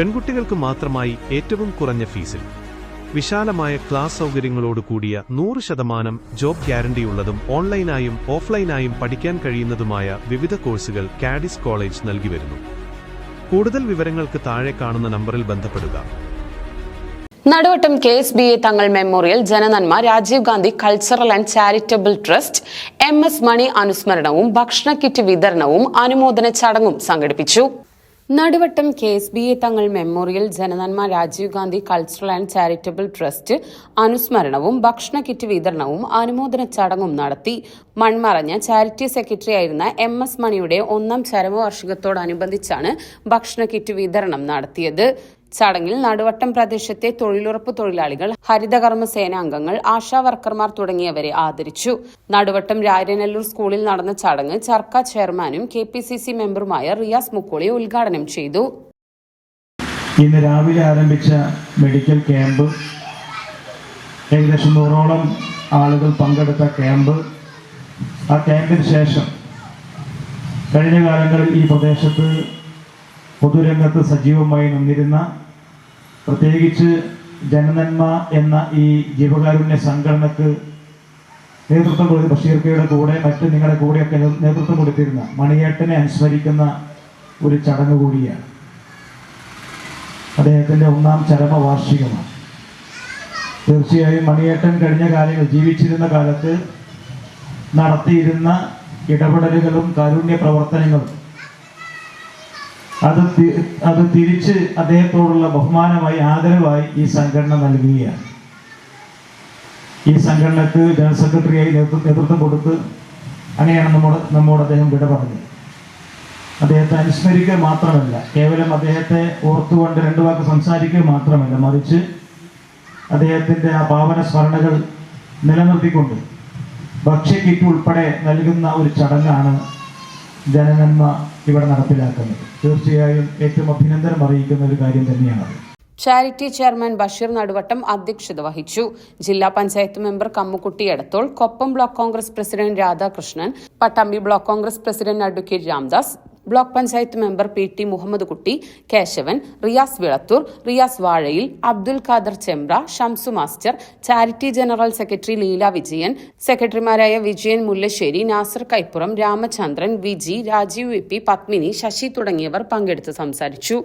പെൺകുട്ടികൾക്ക് മാത്രമായി ഏറ്റവും കുറഞ്ഞ ഫീസിൽ. വിശാലമായ ക്ലാസ് സൗകര്യങ്ങളോട് കൂടിയ നൂറ് ശതമാനം ജോബ് ഗ്യാരണ്ടിയുള്ളതും ഓൺലൈനായും ഓഫ്ലൈനായും പഠിക്കാൻ കഴിയുന്നതുമായ വിവിധ കോഴ്സുകൾ കാഡിസ് കോളേജ് നൽകി വരുന്നു. കൂടുതൽ വിവരങ്ങൾക്ക് താഴെ കാണുന്ന നമ്പറിൽ ബന്ധപ്പെടുക. Naduvattam K S B A Thangal memorial Jananamma Rajiv Gandhi cultural and charitable trust M S Mani അനുസ്മരണവും ഭക്ഷണ കിറ്റ് വിതരണവും അനുമോദന ചടങ്ങും സംഘടിപ്പിച്ചു. Naduvattam K S B A Thangal memorial Jananamma Rajiv Gandhi cultural and charitable trust അനുസ്മരണവും ഭക്ഷണ kit വിതരണവും അനുമോദന ചടങ്ങും നടത്തി. മൺമറഞ്ഞ ചാരിറ്റി സെക്രട്ടറി ആയിരുന്ന എം എസ് മണിയുടെ ഒന്നാം ചരമവാർഷികത്തോടനുബന്ധിച്ചാണ് ഭക്ഷണ കിറ്റ് വിതരണം നടത്തിയത്. ചടങ്ങിൽ നടുവട്ടം പ്രദേശത്തെ തൊഴിലുറപ്പ് തൊഴിലാളികൾ ഹരിതകർമ്മ സേനാംഗങ്ങൾ ആശാ വർക്കർമാർ തുടങ്ങിയവരെ ആദരിച്ചു. നടുവട്ടം രായനല്ലൂർ സ്കൂളിൽ നടന്ന ചടങ്ങ് ചർക്ക ചെയർമാനും കെ പി സി സി മെമ്പറുമായ റിയാസ് മുക്കോളി ഉദ്ഘാടനം ചെയ്തു. ഇന്ന് രാവിലെ ആരംഭിച്ച മെഡിക്കൽ ക്യാമ്പ് ഏകദേശം നൂറോളം ആളുകൾ പങ്കെടുത്ത ക്യാമ്പ്. ആ ക്യാമ്പിന് ശേഷം കഴിഞ്ഞ കാലങ്ങളിൽ ഈ പ്രദേശത്ത് പൊതുരംഗത്ത് സജീവമായി നിന്നിരുന്ന പ്രത്യേകിച്ച് ജനനന്മ എന്ന ഈ ജീവകാരുണ്യ സംഘടനക്ക് നേതൃത്വം കൊടുത്ത് ബഷീർക്കയുടെ കൂടെ മറ്റ് നിങ്ങളുടെ കൂടെയൊക്കെ നേതൃത്വം കൊടുത്തിരുന്ന മണിയേട്ടനെ അനുസ്മരിക്കുന്ന ഒരു ചടങ്ങ് കൂടിയാണ് അദ്ദേഹത്തിന്റെ ഒന്നാം ചരമവാർഷികമാണ്. തീർച്ചയായും മണിയേട്ടൻ കഴിഞ്ഞ കാലങ്ങൾ ജീവിച്ചിരുന്ന കാലത്ത് നടത്തിയിരുന്ന ഇടപെടലുകളും കാരുണ്യ പ്രവർത്തനങ്ങളും അത് അത് തിരിച്ച് അദ്ദേഹത്തോടുള്ള ബഹുമാനമായി ആദരവായി ഈ സംഘടന നൽകുകയാണ്. ഈ സംഘടനക്ക് ജനറൽ സെക്രട്ടറിയായി നേതൃത്വം കൊടുത്ത് അങ്ങനെയാണ് നമ്മോട് നമ്മോട് അദ്ദേഹം വിട പറഞ്ഞത്. അദ്ദേഹത്തെ അനുസ്മരിക്കുക മാത്രമല്ല കേവലം അദ്ദേഹത്തെ ഓർത്തുകൊണ്ട് രണ്ടു വാക്ക് സംസാരിക്കുക മാത്രമല്ല മറിച്ച് അദ്ദേഹത്തിന്റെ ആ ഭാവന സ്മരണകൾ നിലനിർത്തിക്കൊണ്ട് ഭക്ഷ്യക്കിറ്റ് ഉൾപ്പെടെ നൽകുന്ന ഒരു ചടങ്ങാണ് ജനനന്മ ഇവിടെ നടപ്പിലാക്കുന്നത്. തീർച്ചയായും ഏറ്റവും അഭിനന്ദനം അറിയിക്കുന്ന ഒരു കാര്യം തന്നെയാണ് ചാരിറ്റി ചെയർമാൻ ബഷീർ നടുവട്ടം അധ്യക്ഷത വഹിച്ചു. ജില്ലാ panchayat member Kammukutty Edathol Koppam block Congress president Radhakrishnan Pattambi block Congress president advocate Ramdas block panchayat member P T Muhammad Kutty Keshavan Riyas Vilathur Riyas Vazhayil Abdul Khader Chembra Shamsu master charity general secretary Leela Vijayan സെക്രട്ടറിമാരായ Vijayan Mullassery Nasar Kaippuram Ramachandran Viji Rajeev V P Padmini Sasi തുടങ്ങിയവർ പങ്കെടുത്ത് സംസാരിച്ചു.